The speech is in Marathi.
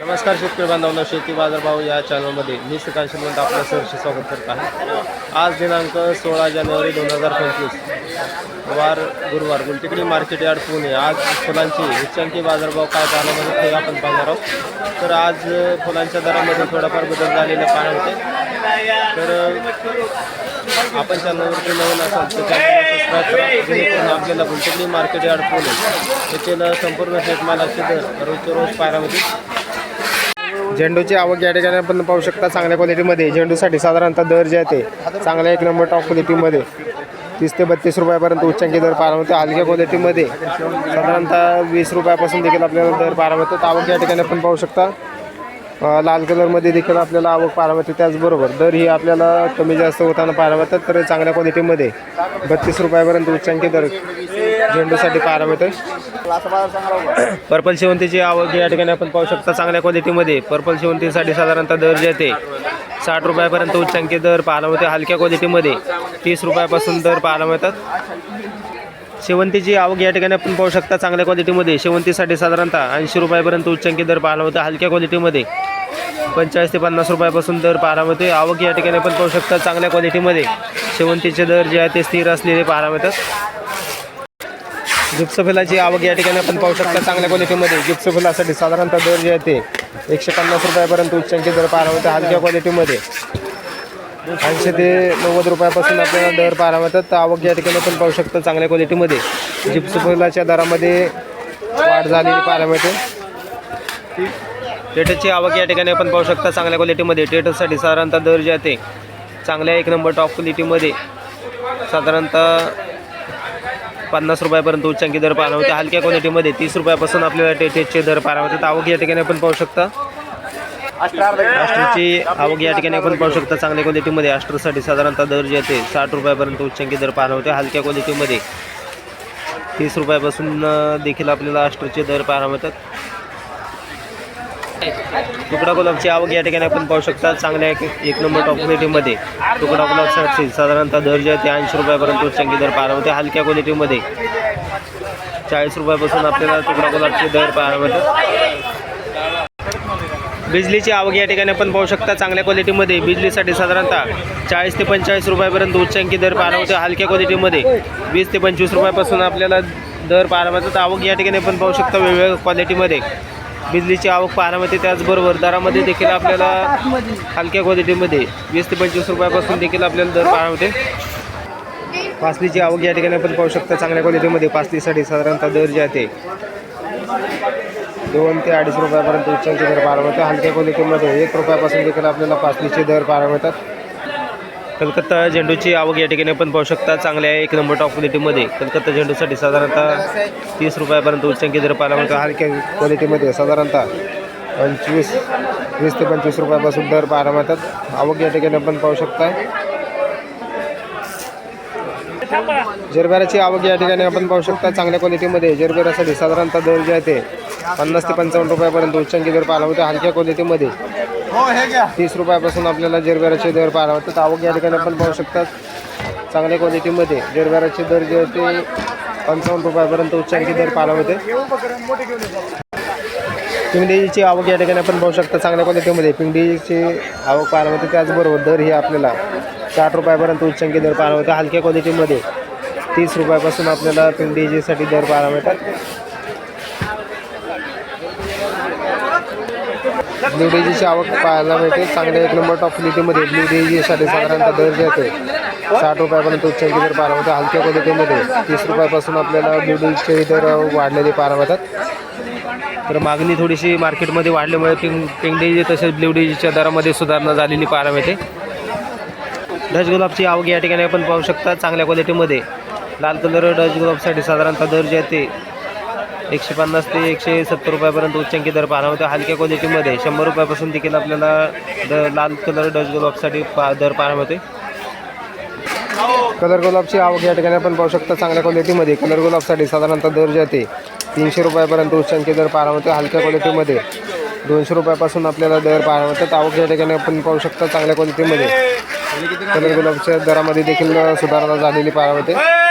नमस्कार शेतकरी बांधवांनो शेती बाजारभाव या चॅनलमध्ये मी श्रीकांत श्रीमंत आपलं सहर्ष स्वागत करत आहे. आज दिनांक सोळा जानेवारी दोन हजार पंचवीस. वार गुरुवार गुलटिकडी मार्केट यार्ड पुणे. आज फुलांची उच्चांकी बाजारभाव काय पाहायला ते आपण पाहणार आहोत. तर आज फुलांच्या दरामध्ये थोडाफार बदल झालेला पाहणार होते तर आपण चॅनलवरती नवीन असाल तर जेणेकरून आपल्याला गुलटिकडी मार्केट यार्ड पुणे येथील संपूर्ण शेतमालाचे दर रोजच्या रोज पाहायला मिळतील. झेंडूची आवक या ठिकाणी आपण पाहू शकता चांगल्या क्वालिटीमध्ये. झेंडूसाठी साधारणतः दर जे आहे ते चांगल्या एक नंबर टॉप क्वालिटीमध्ये तीस ते बत्तीस रुपयापर्यंत उच्चांकी दर पाहायला मिळतो. हलक्या क्वालिटीमध्ये साधारणतः वीस रुपयापासून देखील आपल्याला दर पाहायला मिळतो. तर आवक या ठिकाणी आपण पाहू शकता. लाल कलरमध्ये देखील आपल्याला आवक पाहायला मिळते. त्याचबरोबर दर ही आपल्याला कमी जास्त होताना पाहायला मिळतात. तर चांगल्या क्वालिटीमध्ये बत्तीस रुपयापर्यंत उच्चांकी दर झेंडूसाठी पाहायला मिळतं पर्पल शेवंतीची आवक या ठिकाणी आपण पाहू शकता. चांगल्या क्वालिटीमध्ये पर्पल शेवंतीसाठी साधारणतः दर जे ते साठ रुपयापर्यंत उच्चांकी दर पाहायला मिळते. हलक्या क्वालिटीमध्ये तीस रुपयापासून दर पाहायला मिळतात. शेवंतीची आवक या ठिकाणी आपण पाहू शकता. चांगल्या क्वालिटीमध्ये शेवंतीसाठी साधारणतः ऐंशी रुपयापर्यंत उच्चांकी दर पाहायला मिळते. हलक्या क्वालिटीमध्ये पंचेचाळीस ते पन्नास रुपयापासून दर पाहायला मिळते. आवक या ठिकाणी आपण पाहू शकता. चांगल्या क्वालिटीमध्ये शेवंतीचे दर जे आहे ते स्थिर असलेले पाहायला मिळतात. जिप्सफुलाची आवक या ठिकाणी आपण पाहू शकता चांगल्या क्वालिटीमध्ये जिप्सफुलासाठी साधारणतः दर जे आहे ते एकशे पन्नास रुपयापर्यंत उच्चांकी दर पारावतात हलक्या क्वालिटीमध्ये ऐंशी ते नव्वद रुपयापासून आपल्याला दर पारावतात मिळतात तर आवक या ठिकाणी आपण पाहू शकता चांगल्या क्वालिटीमध्ये जिप्सफुलाच्या दरामध्ये वाढ झालेली पाहायला मिळते टेटसची आवक या ठिकाणी आपण पाहू शकता चांगल्या क्वालिटीमध्ये टेटससाठी साधारणतः दर जे आहे ते चांगल्या एक नंबर टॉप क्वालिटीमध्ये साधारणतः पन्नास रुपयापर्यंत उच्चांकी दर पाहायला होते हलक्या क्वालिटीमध्ये तीस रुपयापासून आपल्याला टेटेचे दर पाहायला होते आवक या ठिकाणी आपण पाहू शकता. आस्ट्रची आवक या ठिकाणी आपण पाहू शकता. चांगल्या क्वालिटीमध्ये आस्ट्रसाठी साधारणतः दर जे आहे साठ रुपयापर्यंत उच्चांकी दर पाहायला होते हलक्या क्वालिटीमध्ये तीस रुपयापासून देखील आपल्याला आस्ट्रचे दर पाहायला मिळतात. तुकडा गुलाबची आवक या ठिकाणी आपण पाहू शकता. चांगल्या एक एक नंबर टॉप क्वालिटीमध्ये तुकडा गुलाबसाठी साधारणतः दर जे आहे ते ऐंशी रुपयापर्यंत उच्चांकी दर पाहायला मिळते. हलक्या क्वालिटीमध्ये चाळीस रुपयापासून आपल्याला तुकडा गुलाबचे दर पाहायला मिळतात. बिजलीची आवक या ठिकाणी आपण पाहू शकता. चांगल्या क्वालिटीमध्ये बिजलीसाठी साधारणतः चाळीस ते पंचेचाळीस रुपयापर्यंत उच्चांकी दर पाहायला मिळते. हलक्या क्वालिटीमध्ये वीस ते पंचवीस रुपयापासून आपल्याला दर पाहायला मिळतात. आवक या ठिकाणी आपण पाहू शकता वेगवेगळ्या क्वालिटीमध्ये बिजलीची आवक पाहायला मिळते म्हणजे त्याचबरोबर दरामध्ये देखील आपल्याला हलक्या क्वालिटीमध्ये वीस ते पंचवीस रुपयापासून देखील आपल्याला दर पाहायला मिळते. पासलीची आवक या ठिकाणी आपण पाहू शकता चांगल्या क्वालिटीमध्ये पासलीसाठी साधारणतः दर जे आहे ते दोन ते अडीच रुपयापर्यंत उच्चांचे दर पाहायला मिळतात. हलक्या क्वालिटीमध्ये एक रुपयापासून देखील आपल्याला पासलीचे दर पाहायला मिळतात. कलकत्ता झेंडूची आवक या ठिकाणी आपण पाहू शकता. चांगल्या एक नंबर टॉप क्वालिटीमध्ये कलकत्ता झेंडूसाठी साधारणतः तीस रुपयापर्यंत उच्चांकी दर पाहायला मिळतो हलक्या क्वालिटीमध्ये साधारणतः पंचवीस वीस ते पंचवीस रुपयापासून दर पाहायला मिळतात. आवक या ठिकाणी आपण पाहू शकता. जरबेराची आवक या ठिकाणी आपण पाहू शकता. चांगल्या क्वालिटीमध्ये जरबेरासाठी साधारणतः दर जे आहे ते पन्नास ते पंचावन्न रुपयापर्यंत उच्चांकी दर पाहायला मिळतो हलक्या क्वालिटीमध्ये हो, तीस रुपयापासून आपल्याला जरबेराचे दर पाहायला मिळतात आवक या ठिकाणी आपण पाहू शकतात. चांगल्या क्वालिटीमध्ये जरबेराचे दर जे होते ते पंचावन्न रुपयापर्यंत उच्चांकी दर पाहायला होते पिंगडीची आवक या ठिकाणी आपण पाहू शकता. चांगल्या क्वालिटीमध्ये पिंगडीची आवक पाहायला होते त्याचबरोबर दर ही आपल्याला साठ रुपयापर्यंत उच्चांकी दर पाहायला होते हलक्या क्वालिटीमध्ये तीस रुपयापासून आपल्याला पिंडीजीसाठी दर पाहायला मिळतात. ब्लू डेजीची आवक पाहायला मिळते. चांगल्या एक नंबर टॉप क्वालिटीमध्ये ब्लू डेजीसाठी साधारणतः दर जे साठ रुपयापर्यंत उच्चांकी दर पाहायला मिळते हलक्या क्वालिटीमध्ये तीस रुपयापासून आपल्याला ब्लू डेजीचे दर वाढलेले पाहायला मिळतात तर मागणी थोडीशी मार्केटमध्ये वाढल्यामुळे पिंग डेजी तसेच ब्ल्यू डेजीच्या दरामध्ये सुधारणा झालेली पाहायला मिळते. डच गुलाबची आवक या ठिकाणी आपण पाहू शकता. चांगल्या क्वालिटीमध्ये लाल कलर डच गुलाबसाठी साधारणतः दर जे आहे ते एकशे पन्नास ते एकशे सत्तर रुपयापर्यंत उच्चांकी दर पाहायला होते. हलक्या क्वालिटीमध्ये शंभर रुपयापासून देखील आपल्याला द लाल कलर डच गुलाबसाठी पा दर पाहायला होते. कलर गुलाबची आवक या ठिकाणी आपण पाहू शकता चांगल्या क्वालिटीमध्ये. कलर गुलाबसाठी साधारणतः दर जे आहे तीनशे रुपयापर्यंत उच्चांकी दर पाहायला होते. हलक्या क्वालिटीमध्ये दोनशे रुपयापासून आपल्याला दर पाहायला मिळतात आवक या ठिकाणी आपण पाहू शकता चांगल्या क्वालिटीमध्ये. कलर गुलाबच्या दरामध्ये देखील सुधारणा झालेली पाहायला मिळते